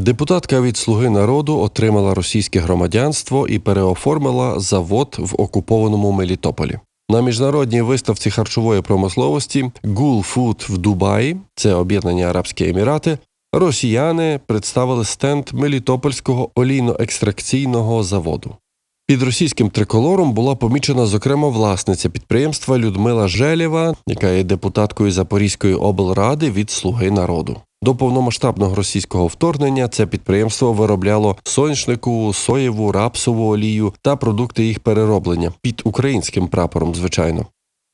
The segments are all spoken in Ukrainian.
Депутатка від Слуги народу отримала російське громадянство і переоформила завод в окупованому Мелітополі. На міжнародній виставці харчової промисловості Gul Food в Дубаї, це Об'єднані Арабські Емірати, росіяни представили стенд Мелітопольського олійно-екстракційного заводу. Під російським триколором була помічена зокрема власниця підприємства Людмила Желєва, яка є депутаткою Запорізької облради від Слуги народу. До повномасштабного російського вторгнення це підприємство виробляло соняшникову, соєву, рапсову олію та продукти їх перероблення під українським прапором, звичайно.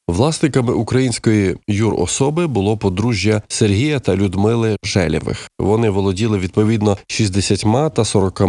Власниками української юрособи було подружжя Сергія та Людмили Желєвих. Вони володіли відповідно 60 та 40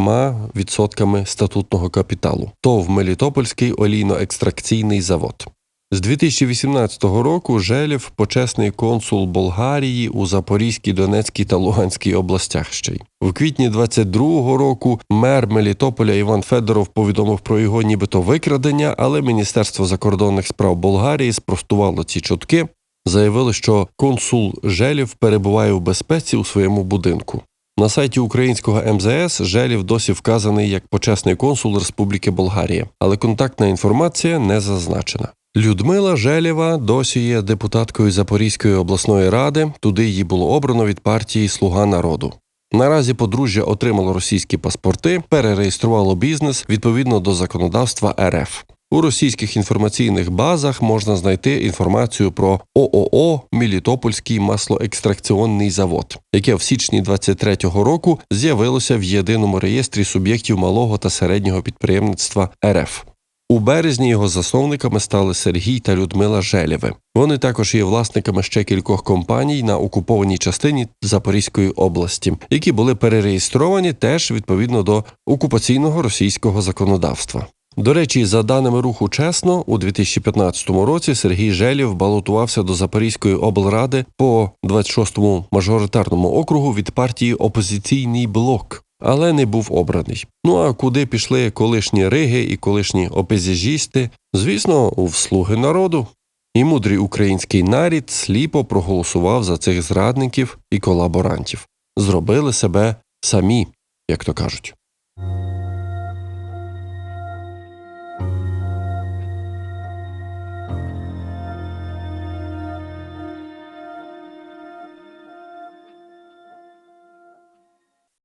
відсотками статутного капіталу. ТОВ Мелітопольський олійно-екстракційний завод. З 2018 року Желєв – почесний консул Болгарії у Запорізькій, Донецькій та Луганській областях ще й. В квітні 22-го року мер Мелітополя Іван Федоров повідомив про його нібито викрадення, але Міністерство закордонних справ Болгарії спростувало ці чутки. Заявили, що консул Желєв перебуває у безпеці у своєму будинку. На сайті українського МЗС Желєв досі вказаний як почесний консул Республіки Болгарія, але контактна інформація не зазначена. Людмила Желєва досі є депутаткою Запорізької обласної ради. Туди її було обрано від партії Слуга народу. Наразі подружжя отримало російські паспорти, перереєструвало бізнес відповідно до законодавства РФ. У російських інформаційних базах можна знайти інформацію про ООО Мілітопольський маслоекстракціонний завод, яке в січні 23-го року з'явилося в єдиному реєстрі суб'єктів малого та середнього підприємництва РФ. У березні його засновниками стали Сергій та Людмила Желєви. Вони також є власниками ще кількох компаній на окупованій частині Запорізької області, які були перереєстровані теж відповідно до окупаційного російського законодавства. До речі, за даними руху чесно, у 2015 році Сергій Желєв балотувався до Запорізької облради по 26-му мажоритарному округу від партії Опозиційний блок але не був обраний. Ну а куди пішли колишні риги і колишні опезіжісти? Звісно, у слуги народу. І мудрий український нарід сліпо проголосував за цих зрадників і колаборантів, зробили себе самі, як то кажуть.